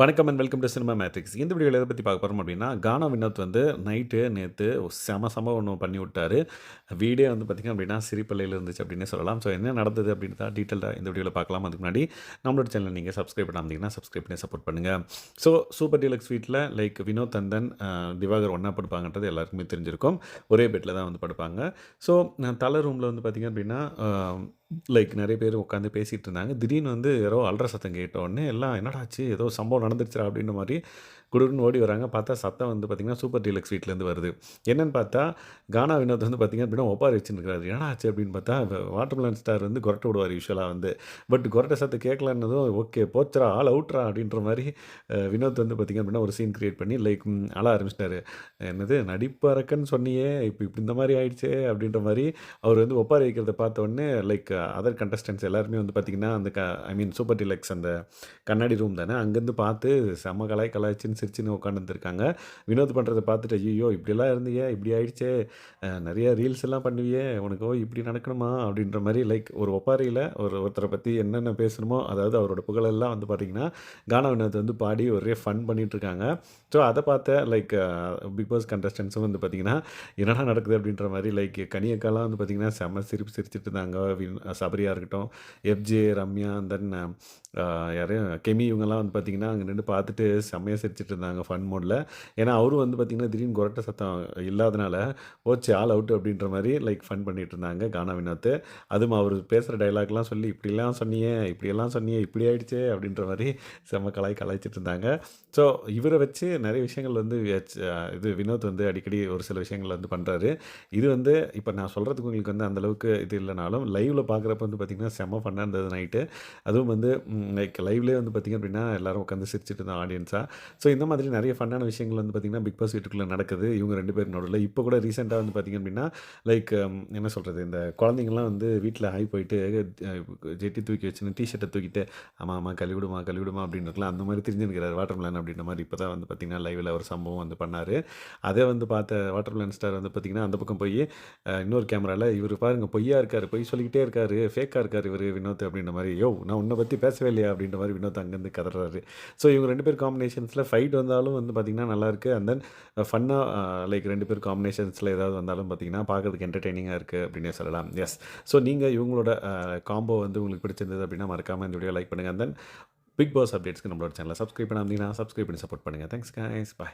வணக்கம் and welcome to cinema matrix இந்த வீடியோவில் எதை பற்றி பார்க்க போகிறோம் அப்படின்னா கானா வினோத் வந்து நைட்டு நேற்று செம செம ஒன்று பண்ணி விட்டார். வீடே வந்து பார்த்திங்க அப்படின்னா சிரிப்பள்ளையில் இருந்துச்சு அப்படின்னு சொல்லலாம். ஸோ என்ன நடந்தது அப்படின்னு தான் டீட்டெயிலாக இந்த வீடியோவில் பார்க்கலாம். அதுக்கு முன்னாடி நம்மளோட சேனல் நீங்கள் சப்ஸ்கிரைப் பண்ணாமதிங்கன்னா சப்ஸ்கிரைப் பண்ணி சப்போர்ட் பண்ணுங்கள் ஸோ சூப்பர் டீலக்ஸ் வீட்டில் லைக் வினோத் அந்தன் திவாகர் ஒன்றா படுப்பாங்கன்றது எல்லாருக்குமே தெரிஞ்சிருக்கும். ஒரே பெட்டில் தான் வந்து படுப்பாங்க. ஸோ தலை ரூமில் வந்து பார்த்திங்க அப்படின்னா லைக் நிறைய பேர் உட்காந்து பேசிகிட்டு இருந்தாங்க. திடீர்னு வந்து யாரோ அல்ற சத்தம் கேட்ட உடனே எல்லாம் என்னடா ஆச்சு? ஏதோ சம்பவம் நடந்துருச்சுடா அப்படின்ற மாதிரி குடுன்னு ஓடி வராங்க. பார்த்தா சத்தம் வந்து பார்த்திங்கன்னா சூப்பர் டீலக்ஸ் வீட்டிலேருந்து வருது. என்னென்னு பார்த்தா கானா வினோத் வந்து பார்த்திங்க அப்படின்னா ஒப்பாரி வச்சுருக்காரு என்ன ஆச்சு? அப்படின்னு பார்த்தா வாட்டர் மிலன் ஸ்டார் வந்து கொரட்டை விடுவார் யூஸ்வலாக வந்து. பட் கொரட்டை சத்தம் கேட்கலன்னதும் ஓகே போச்சுரா ஆள் அவுட்ரா அப்படின்ற மாதிரி வினோத் வந்து பார்த்திங்க அப்படின்னா ஒரு சீன் கிரியேட் பண்ணி லைக் அழ ஆரம்பிச்சிட்டாரு. என்னது நடிப்பறக்கன்னு சொன்னியே இப்போ இப்படி இந்த மாதிரி ஆயிடுச்சே அப்படின்ற மாதிரி அவர் வந்து ஒப்பாரி வைக்கிறத பார்த்த உடனே லைக் அதர் கண்டஸ்டன்ஸ் எல்லாருமே வந்து பார்த்திங்கன்னா அந்த க ஐ மீன் சூப்பர் டிலக்ஸ் அந்த கண்ணாடி ரூம் தானே அங்கேருந்து பார்த்து செம்ம கலாய் கலாய்ச்சின்னு சிரிச்சுன்னு உட்காந்துருக்காங்க வினோத் பண்ணுறதை பார்த்துட்டு ஐயோ இப்படிலாம் இருந்தியே இப்படி ஆயிடுச்சே நிறைய ரீல்ஸ் எல்லாம் பண்ணுவியே உனக்கு ஓ இப்படி நடக்கணுமா அப்படின்ற மாதிரி லைக் ஒரு ஒப்பாரியில் ஒரு ஒருத்தரை பற்றி என்னென்ன பேசணுமோ அதாவது அவரோட புகழெல்லாம் வந்து பார்த்திங்கன்னா கானா வினோத் வந்து பாடி ஒரே ஃபன் பண்ணிகிட்ருக்காங்க ஸோ அதை பார்த்த லைக் பிக் பாஸ் கண்டஸ்டன்ஸும் வந்து பார்த்திங்கன்னா என்னடா நடக்குது அப்படின்ற மாதிரி லைக் கனியக்காலாம் வந்து பார்த்திங்கன்னா செம்ம சிரிப்பு சிரிச்சிட்டு இருந்தாங்க. வின் சபரியாக இருக்கட்டும் எஃப்ஜே ரம்யா தென் யாரையும் கெமி இவங்கெல்லாம் வந்து பார்த்திங்கன்னா அங்கே நின்று பார்த்துட்டு செம்மையாக சிரிச்சிட்டு இருந்தாங்க ஃபன் மோடில் ஏன்னா அவரும் வந்து பார்த்திங்கன்னா திடீர்னு கொரட்டை சத்தம் இல்லாதனால ஓச்சு ஆல் அவுட் அப்படின்ற மாதிரி லைக் ஃபன் பண்ணிகிட்டு இருந்தாங்க கானா வினோத். அதுவும் அவர் பேசுகிற டைலாக்லாம் சொல்லி இப்படிலாம் சொன்னியே இப்படியெல்லாம் சொன்னியே இப்படி ஆயிடுச்சே அப்படின்ற மாதிரி செம்ம கலாய் கலாய்ச்சிட்டு இருந்தாங்க ஸோ இவரை வச்சு நிறைய விஷயங்கள் வந்து இது வினோத் வந்து அடிக்கடி ஒரு சில விஷயங்கள் வந்து பண்ணுறாரு இது வந்து இப்போ நான் சொல்கிறதுக்கு உங்களுக்கு வந்து அந்தளவுக்கு இது இல்லைனாலும் லைவில் பார்க்குறப்ப வந்து பார்த்திங்கன்னா செம்ம ஃபன்னாக இருந்தது நைட்டு அதுவும் வந்து லைக் லைவ்லேயே வந்து பார்த்திங்க அப்படின்னா எல்லாரும் உட்காந்து சிரிச்சிட்டு இருந்தோம் ஆடியன்ஸாக ஸோ இந்த மாதிரி நிறைய ஃபன்னான விஷயங்கள் வந்து பார்த்திங்கன்னா பிக் பாஸ் வீட்டுக்குள்ளே நடக்குது. இவங்க ரெண்டு பேரும் நடுவில். இப்போ கூட ரீசெண்டாக வந்து பார்த்திங்க அப்படின்னா லைக் um, என்ன சொல்கிறது இந்த குழந்தைங்கள்லாம் வந்து வீட்டில் ஆகி போயிட்டு ஜெட்டி தூக்கி வச்சுன்னு டிஷர்ட்டை தூக்கிட்டு ஆமாம் ஆமாம் கழுவிடுமா கழுவிடுமா அப்படின்னு இருக்கலாம் அந்த மாதிரி தெரிஞ்சுருக்கிறார் வாட்டர் மிலன் அப்படின்ற மாதிரி. இப்போ தான் வந்து பார்த்திங்கன்னா லைவில் ஒரு சம்பவம் வந்து பண்ணார். அதே வந்து பார்த்த வாட்டர் மிலன் ஸ்டார் வந்து பார்த்திங்கன்னா அந்த பக்கம் போய் இன்னொரு கேமராவில் இவர் பாருங்கள் பொய்யா இருக்கார் பொய் சொல்லிக்கிட்டே இருக்கார் ஃபேக்காக இருக்கார் இவர் வினோத் அப்படின்ற மாதிரி. யோ நான் உன்னை பற்றி பேசவே இல்லையா? அப்படின்ற மாதிரி வினோத் அங்கேருந்து கதறாரு. ஸோ இவங்க ரெண்டு பேர் காம்பினேஷன்ஸில் ஃபைட் வந்தாலும் வந்து பார்த்திங்கன்னா நல்லாயிருக்கு. அண்ட் தென் ஃபன்னாக லைக் ரெண்டு பேர் காம்பினேஷன்ஸில் ஏதாவது வந்தாலும் பார்த்திங்கன்னா பார்க்கறதுக்கு என்டர்டெய்னிங்காக இருக்குது அப்படின்னே சொல்லலாம். எஸ் ஸோ நீங்கள் இவங்களோட காம்போ வந்து உங்களுக்கு பிடிச்சிருந்தது அப்படின்னா மறக்காமல் இந்த வீடியோ லைக் பண்ணுங்கள் அண்ட் தென் பிக் பாஸ் அப்டேட்ஸ்க்கு நம்மளோட சேனலை சப்ஸ்கிரைப் பண்ணாமல் சப்ஸ்கிரைப் பண்ணி சப்போர்ட் பண்ணுங்கள் தேங்க்ஸ் guys. பாய்